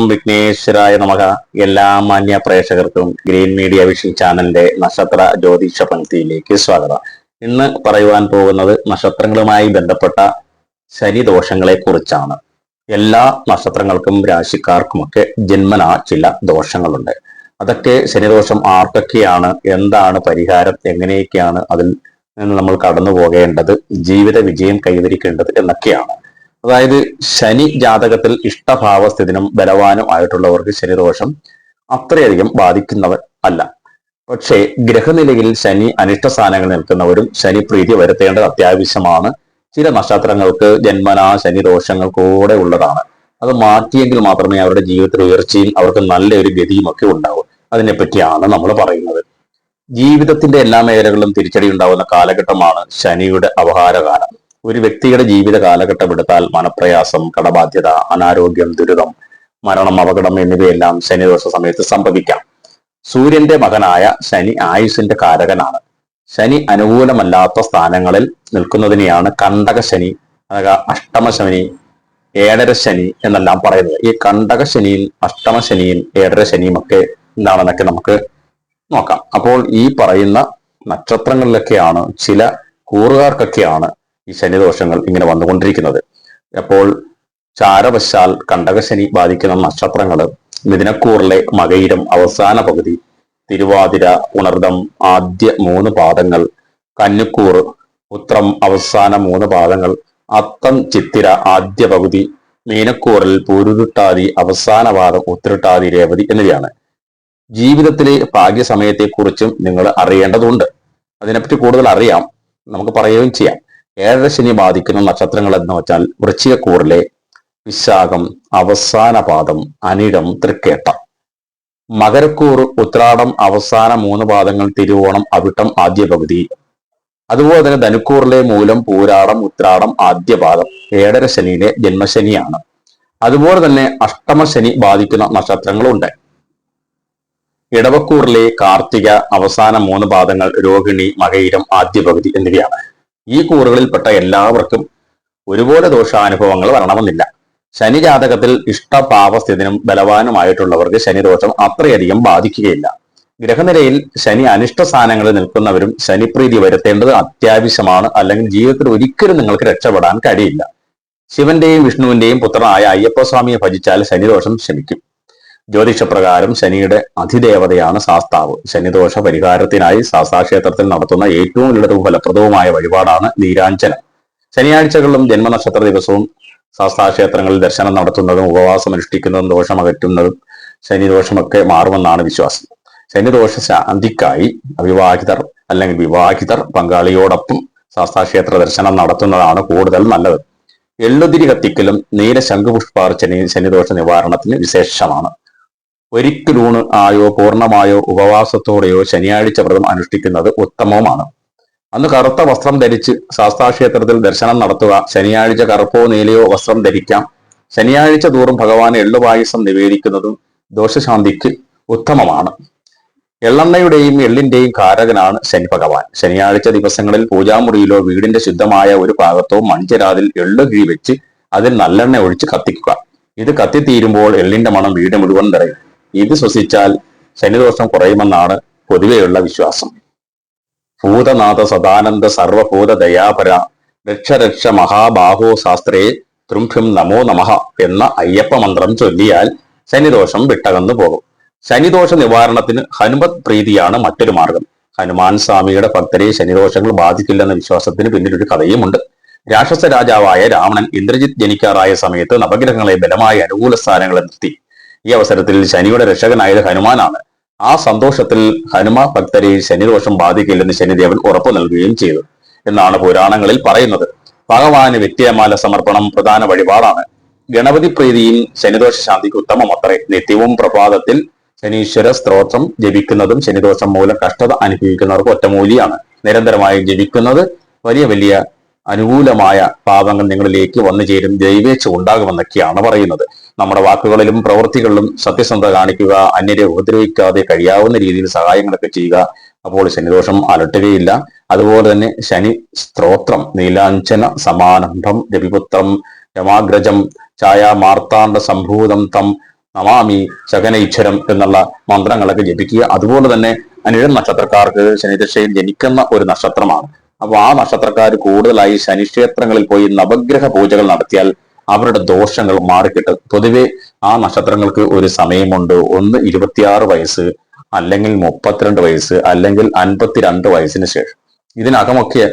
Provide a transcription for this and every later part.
ഓം വിഘ്നേശ്വരായ നമക എല്ലാ മാന്യ പ്രേക്ഷകർക്കും ഗ്രീൻ മീഡിയ വിഷൻ ചാനലിന്റെ നക്ഷത്ര ജ്യോതിഷ പങ്ക്തിയിലേക്ക് സ്വാഗതം. ഇന്ന് പറയുവാൻ പോകുന്നത് നക്ഷത്രങ്ങളുമായി ബന്ധപ്പെട്ട ശനിദോഷങ്ങളെ കുറിച്ചാണ് എല്ലാ നക്ഷത്രങ്ങൾക്കും രാശിക്കാർക്കുമൊക്കെ ജന്മനാ ചില ദോഷങ്ങളുണ്ട്. അതൊക്കെ ശനിദോഷം ആർക്കൊക്കെയാണ് എന്താണ് പരിഹാരം എങ്ങനെയൊക്കെയാണ് അതിൽ നിന്ന് നമ്മൾ കടന്നു പോകേണ്ടത് ജീവിത വിജയം കൈവരിക്കേണ്ടത് എന്നൊക്കെയാണ്. അതായത് ശനി ജാതകത്തിൽ ഇഷ്ടഭാവസ്ഥിതിനും ബലവാനും ആയിട്ടുള്ളവർക്ക് ശനിദോഷം അത്രയധികം ബാധിക്കുന്നവർ അല്ല. പക്ഷേ ഗ്രഹനിലയിൽ ശനി അനിഷ്ട സ്ഥാനങ്ങൾ നിൽക്കുന്നവരും ശനി പ്രീതി വരുത്തേണ്ടത് അത്യാവശ്യമാണ്. ചില നക്ഷത്രങ്ങൾക്ക് ജന്മനാ ശനി ദോഷങ്ങൾ കൂടെ ഉള്ളതാണ്. അത് മാറ്റിയെങ്കിൽ മാത്രമേ അവരുടെ ജീവിതത്തിൽ ഉയർച്ചയും അവർക്ക് നല്ലൊരു ഗതിയും ഒക്കെ ഉണ്ടാവൂ. അതിനെപ്പറ്റിയാണ് നമ്മൾ പറയുന്നത്. ജീവിതത്തിന്റെ എല്ലാ മേഖലകളിലും തിരിച്ചടി ഉണ്ടാവുന്ന കാലഘട്ടമാണ് ശനിയുടെ അപഹാരകാലം. ഒരു വ്യക്തിയുടെ ജീവിത കാലഘട്ടം എടുത്താൽ മനപ്രയാസം കടബാധ്യത അനാരോഗ്യം ദുരിതം മരണം അപകടം എന്നിവയെല്ലാം ശനിദോഷ സമയത്ത് സംഭവിക്കാം. സൂര്യന്റെ മകനായ ശനി ആയുസിന്റെ കാരകനാണ്. ശനി അനുകൂലമല്ലാത്ത സ്ഥാനങ്ങളിൽ നിൽക്കുന്നതിനെയാണ് കണ്ടക ശനി അഥവാ അഷ്ടമ ശനി ഏഴര ശനി എന്നെല്ലാം പറയുന്നത്. ഈ കണ്ടക ശനിയും അഷ്ടമ ശനിയും ഏഴര ശനിയും ഒക്കെ എന്താണെന്നൊക്കെ നമുക്ക് നോക്കാം. അപ്പോൾ ഈ പറയുന്ന നക്ഷത്രങ്ങളിലൊക്കെയാണ് ചില കൂറുകാർക്കൊക്കെയാണ് ഈ ശനിദോഷങ്ങൾ ഇങ്ങനെ വന്നുകൊണ്ടിരിക്കുന്നത്. അപ്പോൾ ചാരവശാൽ കണ്ടകശനി ബാധിക്കുന്ന നക്ഷത്രങ്ങൾ മിഥുനക്കൂറിലെ മകയിരം അവസാന പകുതി തിരുവാതിര ഉണർദം ആദ്യ മൂന്ന് പാദങ്ങൾ കന്നുക്കൂർ ഉത്രം അവസാന മൂന്ന് പാദങ്ങൾ അത്തം ചിത്തിര ആദ്യ പകുതി മീനക്കൂറിൽ പൂരുരുട്ടാതി അവസാന പാദം ഉത്തിരുട്ടാതി രേവതി എന്നിവയാണ്. ജീവിതത്തിലെ ഭാഗ്യസമയത്തെക്കുറിച്ചും നിങ്ങൾ അറിയേണ്ടതുണ്ട്. അതിനെപ്പറ്റി കൂടുതൽ അറിയാം. നമുക്ക് പറയുകയും ചെയ്യാം. ഏഴര ശനി ബാധിക്കുന്ന നക്ഷത്രങ്ങൾ എന്ന് വെച്ചാൽ വൃശ്ചികക്കൂറിലെ വിശാഖം അവസാന പാദം അനിടം തൃക്കേട്ട. മകരക്കൂർ ഉത്രാടം അവസാന മൂന്ന് പാദങ്ങൾ തിരുവോണം അവിട്ടം ആദ്യ പകുതി അതുപോലെ തന്നെ ധനുക്കൂറിലെ മൂലം പൂരാടം ഉത്രാടം ആദ്യ പാദം ഏഴര ശനിയിലെ ജന്മശനിയാണ്. അതുപോലെ തന്നെ അഷ്ടമശനി ബാധിക്കുന്ന നക്ഷത്രങ്ങളുണ്ട്. ഇടവക്കൂറിലെ കാർത്തിക അവസാന മൂന്ന് പാദങ്ങൾ രോഹിണി മകയിരം ആദ്യ പകുതി എന്നിവയാണ്. ഈ കൂറുകളിൽപ്പെട്ട എല്ലാവർക്കും ഒരുപോലെ ദോഷാനുഭവങ്ങൾ വരണമെന്നില്ല. ശനി ജാതകത്തിൽ ഇഷ്ടഭാവസ്ഥിതിനും ബലവാനുമായിട്ടുള്ളവർക്ക് ശനിദോഷം അത്രയധികം ബാധിക്കുകയില്ല. ഗ്രഹനിലയിൽ ശനി അനിഷ്ട സ്ഥാനങ്ങളിൽ നിൽക്കുന്നവരും ശനിപ്രീതി വരുത്തേണ്ടത് അത്യാവശ്യമാണ്. അല്ലെങ്കിൽ ജീവിതത്തിൽ ഒരിക്കലും നിങ്ങൾക്ക് രക്ഷപ്പെടാൻ കഴിയില്ല. ശിവന്റെയും വിഷ്ണുവിന്റെയും പുത്രനായ അയ്യപ്പസ്വാമിയെ ഭജിച്ചാൽ ശനിദോഷം ശമിക്കും. ജ്യോതിഷപ്രകാരം ശനിയുടെ അധിദേവതയാണ് ശാസ്താവ് ശനിദോഷ പരിഹാരത്തിനായി ശാസ്താക്ഷേത്രത്തിൽ നടത്തുന്ന ഏറ്റവും ലളിതവും ഫലപ്രദവുമായ വഴിപാടാണ് നീരാഞ്ജനം. ശനിയാഴ്ചകളിലും ജന്മനക്ഷത്ര ദിവസവും ശാസ്താക്ഷേത്രങ്ങളിൽ ദർശനം നടത്തുന്നതും ഉപവാസം അനുഷ്ഠിക്കുന്നതും ദോഷമകറ്റുന്നതും ശനിദോഷമൊക്കെ മാറുമെന്നാണ് വിശ്വാസം. ശനിദോഷ ശാന്തിക്കായി അവിവാഹിതർ അല്ലെങ്കിൽ വിവാഹിതർ പങ്കാളിയോടൊപ്പം ശാസ്താക്ഷേത്ര ദർശനം നടത്തുന്നതാണ് കൂടുതൽ നല്ലത്. എള്ളുതിരി കത്തിക്കലും നീല ശംഖുപുഷ്പാർച്ചനയും ശനിദോഷ നിവാരണത്തിന് വിശേഷമാണ്. ഒരിക്കലൂണ് ആയോ പൂർണമായോ ഉപവാസത്തോടെയോ ശനിയാഴ്ച വ്രതം അനുഷ്ഠിക്കുന്നത് ഉത്തമവുമാണ്. അന്ന് കറുത്ത വസ്ത്രം ധരിച്ച് ശാസ്താക്ഷേത്രത്തിൽ ദർശനം നടത്തുക ശനിയാഴ്ച കറുപ്പോ നീലയോ വസ്ത്രം ധരിക്കാം. ശനിയാഴ്ച തോറും ഭഗവാൻ എള്ളുപായസം നിവേദിക്കുന്നതും ദോഷശാന്തിക്ക് ഉത്തമമാണ്. എള്ളെണ്ണയുടെയും എള്ളിന്റെയും കാരകനാണ് ശനി ഭഗവാൻ. ശനിയാഴ്ച ദിവസങ്ങളിൽ പൂജാമുറിയിലോ വീടിന്റെ ശുദ്ധമായ ഒരു ഭാഗത്തോ മൺചിരാതിൽ എള്ളു കിഴി വെച്ച് അതിൽ നല്ലെണ്ണ ഒഴിച്ച് കത്തിക്കുക. ഇത് കത്തിത്തീരുമ്പോൾ എള്ളിന്റെ മണം വീട് മുഴുവൻ നിറയും. ഇത് ശ്വസിച്ചാൽ ശനിദോഷം കുറയുമെന്നാണ് പൊതുവെയുള്ള വിശ്വാസം. ഭൂതനാഥ സദാനന്ദ സർവഭൂത ദയാപര രക്ഷ രക്ഷ മഹാബാഹോ ശാസ്ത്രേ തൃംഭ്യം നമോ നമഃ എന്ന അയ്യപ്പ മന്ത്രം ചൊല്ലിയാൽ ശനിദോഷം വിട്ടകന്നു പോകും. ശനിദോഷ നിവാരണത്തിന് ഹനുമത് പ്രീതിയാണ് മറ്റൊരു മാർഗം. ഹനുമാൻ സ്വാമിയുടെ ഭക്തരെ ശനിദോഷങ്ങൾ ബാധിക്കില്ലെന്ന വിശ്വാസത്തിന് പിന്നിലൊരു കഥയുമുണ്ട്. രാക്ഷസ രാജാവായ രാവണൻ ഇന്ദ്രജിത്ത് ജനിക്കാറായ സമയത്ത് നവഗ്രഹങ്ങളെ ബലമായ അനുകൂല സ്ഥാനങ്ങളെ നിർത്തി. ഈ അവസരത്തിൽ ശനിയുടെ രക്ഷകനായത് ഹനുമാനാണ്. ആ സന്തോഷത്തിൽ ഹനുമാ ഭക്തരെ ശനിദോഷം ബാധിക്കില്ലെന്ന് ശനിദേവൻ ഉറപ്പു നൽകുകയും ചെയ്തു എന്നാണ് പുരാണങ്ങളിൽ പറയുന്നത്. ഭഗവാന് വ്യക്തിയമാല സമർപ്പണം പ്രധാന വഴിപാടാണ്. ഗണപതി പ്രീതിയും ശനിദോഷ ശാന്തിക്ക് ഉത്തമമത്രേ. നിത്യവും പ്രഭാതത്തിൽ ശനീശ്വര സ്ത്രോത്രം ജപിക്കുന്നതും ശനിദോഷം മൂലം കഷ്ടത അനുഭവിക്കുന്നവർക്ക് ഒറ്റമൂലിയാണ്. നിരന്തരമായി ജപിക്കുന്നത് വലിയ വലിയ അനുകൂലമായ പാപങ്ങൾ നിങ്ങളിലേക്ക് വന്നു ചേരും ദൈവേച്ഛ ഉണ്ടാകുമെന്നൊക്കെയാണ് പറയുന്നത്. നമ്മുടെ വാക്കുകളിലും പ്രവൃത്തികളിലും സത്യസന്ധത കാണിക്കുക അന്യരെ ഉപദ്രവിക്കാതെ കഴിയാവുന്ന രീതിയിൽ സഹായങ്ങളൊക്കെ ചെയ്യുക അപ്പോൾ ശനിദോഷം അലട്ടുകയില്ല. അതുപോലെ തന്നെ ശനി സ്ത്രോത്രം നീലാഞ്ചന സമാനന്ധം രവിപുത്രം രമാഗ്രജം ഛായ മാർത്താണ്ഡ സംഭൂതം തം നമാമി ശകനൈശ്വരം എന്നുള്ള മന്ത്രങ്ങളൊക്കെ ജപിക്കുക. അതുപോലെ തന്നെ അനിഴം നക്ഷത്രക്കാർക്ക് ശനിദശയിൽ ജനിക്കുന്ന ഒരു നക്ഷത്രമാണ്. അപ്പൊ ആ നക്ഷത്രക്കാർ കൂടുതലായി ശനിക്ഷേത്രങ്ങളിൽ പോയി നവഗ്രഹ പൂജകൾ നടത്തിയാൽ അവരുടെ ദോഷങ്ങൾ മാറിക്കിട്ടും. പൊതുവെ ആ നക്ഷത്രങ്ങൾക്ക് ഒരു സമയമുണ്ട്. ഒന്ന് ഇരുപത്തിയാറ് വയസ്സ് അല്ലെങ്കിൽ മുപ്പത്തിരണ്ട് വയസ്സ് അല്ലെങ്കിൽ അൻപത്തിരണ്ട് വയസ്സിന് ശേഷം. ഇതിനകമൊക്കെ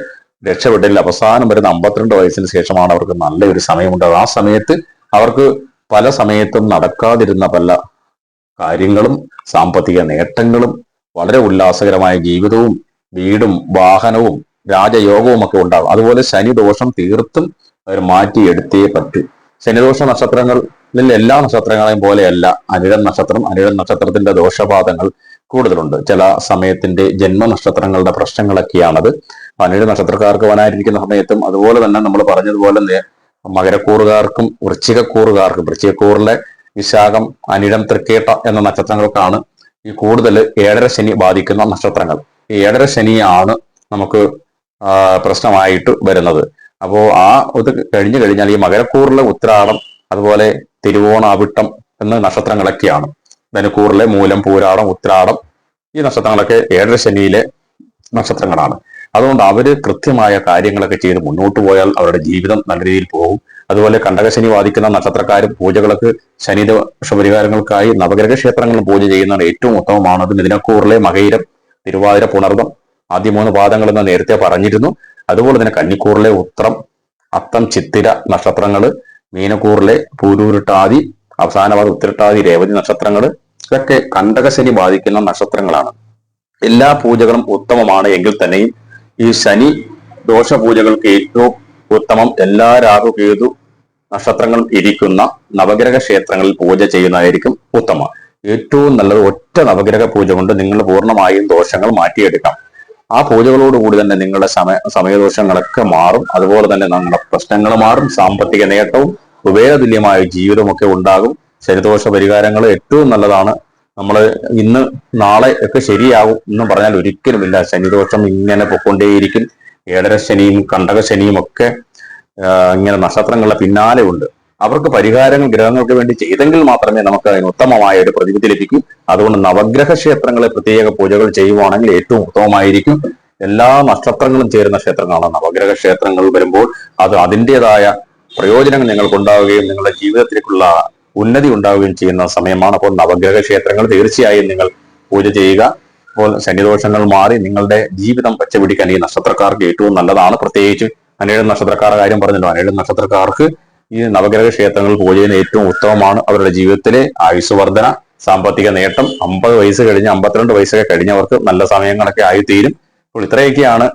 രക്ഷപ്പെട്ടില്ല. അവസാനം വരുന്ന അമ്പത്തിരണ്ട് വയസ്സിന് ശേഷമാണ് അവർക്ക് നല്ലൊരു സമയമുണ്ട്. ആ സമയത്ത് അവർക്ക് പല സമയത്തും നടക്കാതിരുന്ന പല കാര്യങ്ങളും സാമ്പത്തിക നേട്ടങ്ങളും വളരെ ഉല്ലാസകരമായ ജീവിതവും വീടും വാഹനവും രാജയോഗവും ഒക്കെ ഉണ്ടാകും. അതുപോലെ ശനിദോഷം തീർത്തും അവർ മാറ്റിയെടുത്തേ പറ്റൂ. ശനിദോഷ നക്ഷത്രങ്ങളിൽ എല്ലാ നക്ഷത്രങ്ങളെയും പോലെയല്ല അനിഴം നക്ഷത്രം അനിഴം നക്ഷത്രത്തിന്റെ ദോഷപാതങ്ങൾ കൂടുതലുണ്ട്. ചില സമയത്തിന്റെ ജന്മ ജന്മനക്ഷത്രങ്ങളുടെ പ്രശ്നങ്ങളൊക്കെയാണത്. അനിഴ നക്ഷത്രക്കാർക്ക് വനായിരിക്കുന്ന സമയത്തും അതുപോലെ തന്നെ നമ്മൾ പറഞ്ഞതുപോലെ മകരക്കൂറുകാർക്കും വൃശ്ചികക്കൂറുകാർക്കും വൃശ്ചികക്കൂറിലെ വിശാഖം അനിഴം തൃക്കേട്ട എന്ന നക്ഷത്രങ്ങൾക്കാണ് ഈ കൂടുതൽ ഏഴര ശനി ബാധിക്കുന്ന നക്ഷത്രങ്ങൾ. ഈ ഏഴര ശനിയാണ് നമുക്ക് പ്രശ്നമായിട്ട് വരുന്നത്. അപ്പോ ആ ഇത് കഴിഞ്ഞു കഴിഞ്ഞാൽ ഈ മകരക്കൂറിലെ ഉത്രാടം അതുപോലെ തിരുവോണാവിട്ടം എന്ന നക്ഷത്രങ്ങളൊക്കെയാണ്. ധനുക്കൂറിലെ മൂലം പൂരാടം ഉത്രാടം ഈ നക്ഷത്രങ്ങളൊക്കെ ഏഴര ശനിയിലെ നക്ഷത്രങ്ങളാണ്. അതുകൊണ്ട് അവർ കൃത്യമായ കാര്യങ്ങളൊക്കെ ചെയ്ത് മുന്നോട്ട് പോയാൽ അവരുടെ ജീവിതം നല്ല രീതിയിൽ പോകും. അതുപോലെ കണ്ടകശനി വാദിക്കുന്ന നക്ഷത്രക്കാരും പൂജകൾക്ക് ശനിദോഷ പരിഹാരങ്ങൾക്കായി നവഗ്രഹ ക്ഷേത്രങ്ങളിൽ പൂജ ചെയ്യുന്നതാണ് ഏറ്റവും ഉത്തമമാണ് അത് മിഥുനക്കൂറിലെ മകയിരം തിരുവാതിര പുണർദം ആദ്യ മൂന്ന് പാദങ്ങൾ എന്ന് നേരത്തെ പറഞ്ഞിരുന്നു. അതുപോലെ തന്നെ കന്നിക്കൂറിലെ ഉത്രം അത്തം ചിത്തിര നക്ഷത്രങ്ങൾ മീനക്കൂറിലെ പൂരൂരുട്ടാതി അവസാനവാദ ഉത്തിരട്ടാതി രേവതി നക്ഷത്രങ്ങൾ ഇതൊക്കെ കണ്ടകശനി ബാധിക്കുന്ന നക്ഷത്രങ്ങളാണ്. എല്ലാ പൂജകളും ഉത്തമമാണ് എങ്കിൽ തന്നെയും ഈ ശനി ദോഷ പൂജകൾക്ക് ഏറ്റവും ഉത്തമം എല്ലാ രാഹു കേതു നക്ഷത്രങ്ങൾ ഇരിക്കുന്ന നവഗ്രഹ ക്ഷേത്രങ്ങളിൽ പൂജ ചെയ്യുന്നതായിരിക്കും ഉത്തമം. ഏറ്റവും നല്ലത് ഒറ്റ നവഗ്രഹ പൂജ കൊണ്ട് നിങ്ങൾ പൂർണമായും ദോഷങ്ങൾ മാറ്റിയെടുക്കാം. ആ പൂജകളോടുകൂടി തന്നെ നിങ്ങളുടെ സമയ സമയദോഷങ്ങളൊക്കെ മാറും. അതുപോലെ തന്നെ നമ്മുടെ പ്രശ്നങ്ങൾ മാറും. സാമ്പത്തിക നേട്ടവും ഉപയോഗതുല്യമായ ജീവിതമൊക്കെ ഉണ്ടാകും. ശനിദോഷ പരിഹാരങ്ങൾ ഏറ്റവും നല്ലതാണ്. നമ്മൾ ഇന്ന് നാളെ ഒക്കെ ശരിയാകും എന്ന് പറഞ്ഞാൽ ഒരിക്കലും ഇല്ല ശനിദോഷം ഇങ്ങനെ പൊക്കൊണ്ടേയിരിക്കും ഏഴര ശനിയും കണ്ടക ശനിയും ഒക്കെ ഇങ്ങനെ നക്ഷത്രങ്ങളുടെ പിന്നാലെ ഉണ്ട്. അവർക്ക് പരിഹാരങ്ങൾ ഗ്രഹങ്ങൾക്ക് വേണ്ടി ചെയ്തെങ്കിൽ മാത്രമേ നമുക്ക് അതിന് ഉത്തമമായ ഒരു പ്രതിവിധി ലഭിക്കൂ. അതുകൊണ്ട് നവഗ്രഹ ക്ഷേത്രങ്ങളെ പ്രത്യേക പൂജകൾ ചെയ്യുവാണെങ്കിൽ ഏറ്റവും ഉത്തമമായിരിക്കും. എല്ലാ നക്ഷത്രങ്ങളും ചേരുന്ന ക്ഷേത്രങ്ങളാണ് നവഗ്രഹ ക്ഷേത്രങ്ങൾ വരുമ്പോൾ അത് അതിന്റെതായ പ്രയോജനങ്ങൾ നിങ്ങൾക്ക് ഉണ്ടാവുകയും നിങ്ങളുടെ ജീവിതത്തിലേക്കുള്ള ഉന്നതി ഉണ്ടാവുകയും ചെയ്യുന്ന സമയമാണ്. അപ്പോൾ നവഗ്രഹ ക്ഷേത്രങ്ങൾ തീർച്ചയായും നിങ്ങൾ പൂജ ചെയ്യുക. അപ്പോൾ ശനിദോഷങ്ങൾ മാറി നിങ്ങളുടെ ജീവിതം പച്ചപിടിക്കാൻ ഈ നക്ഷത്രക്കാർക്ക് ഏറ്റവും നല്ലതാണ്. പ്രത്യേകിച്ച് അനേഴ് നക്ഷത്രക്കാരുടെ കാര്യം പറഞ്ഞല്ലോ. അനേഴ് നക്ഷത്രക്കാർക്ക് ഈ നവഗ്രഹ ക്ഷേത്രങ്ങൾ പൂജയിൽ ഏറ്റവും ഉത്തമമാണ് അവരുടെ ജീവിതത്തിലെ ആയുസ് വർധന സാമ്പത്തിക നേട്ടം. അമ്പത് വയസ്സ് കഴിഞ്ഞ് അമ്പത്തിരണ്ട് വയസ്സൊക്കെ കഴിഞ്ഞവർക്ക് നല്ല സമയങ്ങളൊക്കെ ആയിത്തീരും. അപ്പോൾ ഇത്രയൊക്കെയാണ്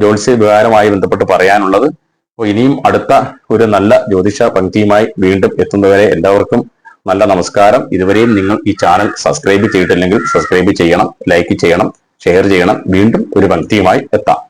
ജ്യോതിഷ വികാരമായി ബന്ധപ്പെട്ട് പറയാനുള്ളത്. അപ്പോൾ ഇനിയും അടുത്ത ഒരു നല്ല ജ്യോതിഷ പങ്ക്തിയുമായി വീണ്ടും എത്തുന്നവരെ എല്ലാവർക്കും നല്ല നമസ്കാരം. ഇതുവരെയും നിങ്ങൾ ഈ ചാനൽ സബ്സ്ക്രൈബ് ചെയ്തിട്ടില്ലെങ്കിൽ സബ്സ്ക്രൈബ് ചെയ്യണം ലൈക്ക് ചെയ്യണം ഷെയർ ചെയ്യണം. വീണ്ടും ഒരു പങ്ക്തിയുമായി എത്താം.